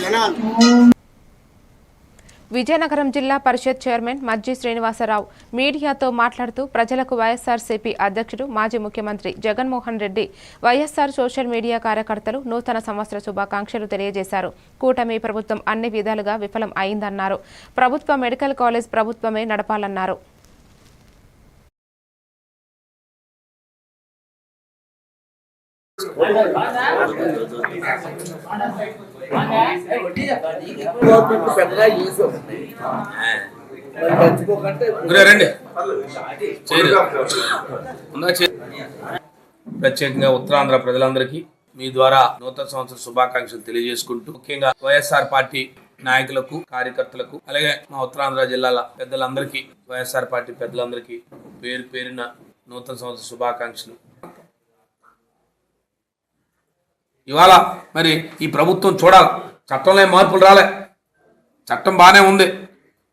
జనాలు. విజయనగరం జిల్లా పరిషత్ చైర్మన్ మజ్జి శ్రీనివాసరావు మీడియాతో మాట్లాడుతూ ప్రజలకు వైఎస్ఆర్సీపీ అధ్యక్షుడు మాజీ ముఖ్యమంత్రి Jaganmohan Reddy YSR social media కార్యకర్తలు నూతన సంవత్సర శుభాకాంక్షలు తెలియజేశారు. కూటమి ప్రభుత్వం అన్ని విధాలుగా విఫలం అయిందన్నారు. ప్రభుత్వ మెడికల్ కాలేజ్ ప్రభుత్వమే నడపాలన్నారు. పెద్దగా రండి. ప్రత్యేకంగా ఉత్తరాంధ్ర ప్రజలందరికీ మీ ద్వారా నూతన సంవత్సర శుభాకాంక్షలు తెలియజేసుకుంటూ ముఖ్యంగా వైఎస్ఆర్ పార్టీ నాయకులకు కార్యకర్తలకు అలాగే మా ఉత్తరాంధ్ర జిల్లాల పెద్దలందరికీ వైఎస్ఆర్ పార్టీ పెద్దలందరికీ పేరు పేరున నూతన సంవత్సర శుభాకాంక్షలు ఇవాళ మరి ఈ ప్రభుత్వం చూడాలి. చట్టంలో ఏం మార్పులు రాలే. చట్టం బాగానే ఉంది.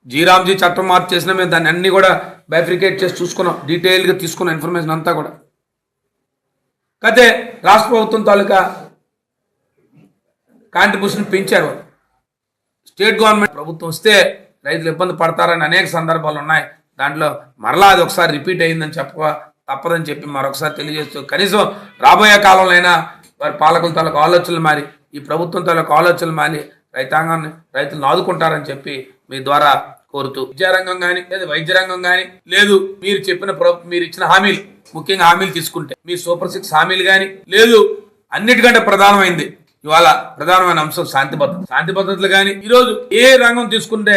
జీరామ్జీ చట్టం మార్పు చేసినా మేము దాన్ని అన్ని కూడా బైఫ్రికేట్ చేసి చూసుకున్నాం. డీటెయిల్గా తీసుకున్నాం ఇన్ఫర్మేషన్ అంతా కూడా. అయితే రాష్ట్ర ప్రభుత్వం తాలూకా కాంట్రిబ్యూషన్ పెంచారు. స్టేట్ గవర్నమెంట్ ప్రభుత్వం వస్తే రైతులు ఇబ్బంది పడతారని అనేక సందర్భాలు ఉన్నాయి. దాంట్లో మరలా అది ఒకసారి రిపీట్ అయిందని చెప్ప తప్పదని చెప్పి మరొకసారి తెలియజేస్తూ కనీసం రాబోయే కాలంలో అయినా వారి పాలకుల తాలూకు ఆలోచనలు మారి ఈ ప్రభుత్వం తాలూకు ఆలోచనలు మారి రైతాంగాన్ని రైతులను ఆదుకుంటారని చెప్పి మీ ద్వారా కోరుతూ విద్యారంగం కానీ లేదా వైద్య రంగం కానీ లేదు. మీరు చెప్పిన మీరు ఇచ్చిన హామీలు ముఖ్యంగా హామీలు తీసుకుంటే మీ సూపర్ సిక్స్ హామీలు కానీ లేదు. అన్నిటికంటే ప్రధానమైంది ఇవాళ ప్రధానమైన అంశం శాంతి భద్రత. శాంతి భద్రతలు కానీ ఈరోజు ఏ రంగం తీసుకుంటే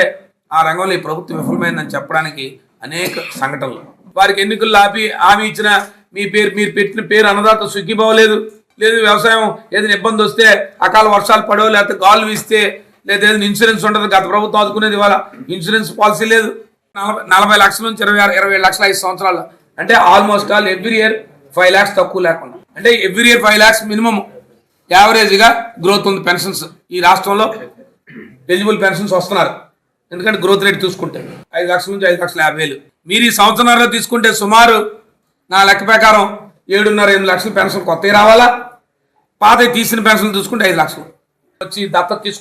ఆ రంగంలో ఈ ప్రభుత్వం విఫలమైందని చెప్పడానికి అనేక సంఘటనలు. వారికి ఎన్నికలు ఆపి హామీ ఇచ్చిన మీ పేరు మీరు పెట్టిన పేరు అన్నదాత సుఖీభవలేదు లేదు వ్యవసాయం ఏదైనా ఇబ్బంది వస్తే అకాల వర్షాలు పడవ లేకపోతే గాలు వీస్తే లేదా ఏదైనా ఇన్సూరెన్స్ ఉండదు గత ప్రభుత్వం ఆదుకునేది ఇవాళ ఇన్సూరెన్స్ పాలసీ లేదు. నలభై నలభై లక్షల నుంచి ఇరవై ఆరు ఇరవై లక్షల ఐదు సంవత్సరాలు. అంటే almost all every year five lakhs తక్కువ లేకుండా. అంటే every year five lakhs minimum యావరేజ్గా గ్రోత్ ఉంది పెన్షన్స్. ఈ రాష్ట్రంలో ఎలిజిబుల్ పెన్షన్స్ వస్తున్నారు. ఎందుకంటే గ్రోత్ రేట్ చూసుకుంటే ఐదు లక్షల నుంచి ఐదు లక్షల యాభై వేలు. మీరు ఈ సంవత్సరంలో తీసుకుంటే సుమారు నా లెక్క ప్రకారం ఏడున్నర ఎనిమిది లక్షల పెన్షన్ కొత్తవి రావాలా? పాత తీసిన పెన్షన్ చూసుకుంటే ఐదు లక్షలు. వచ్చి దత్తత తీసుకు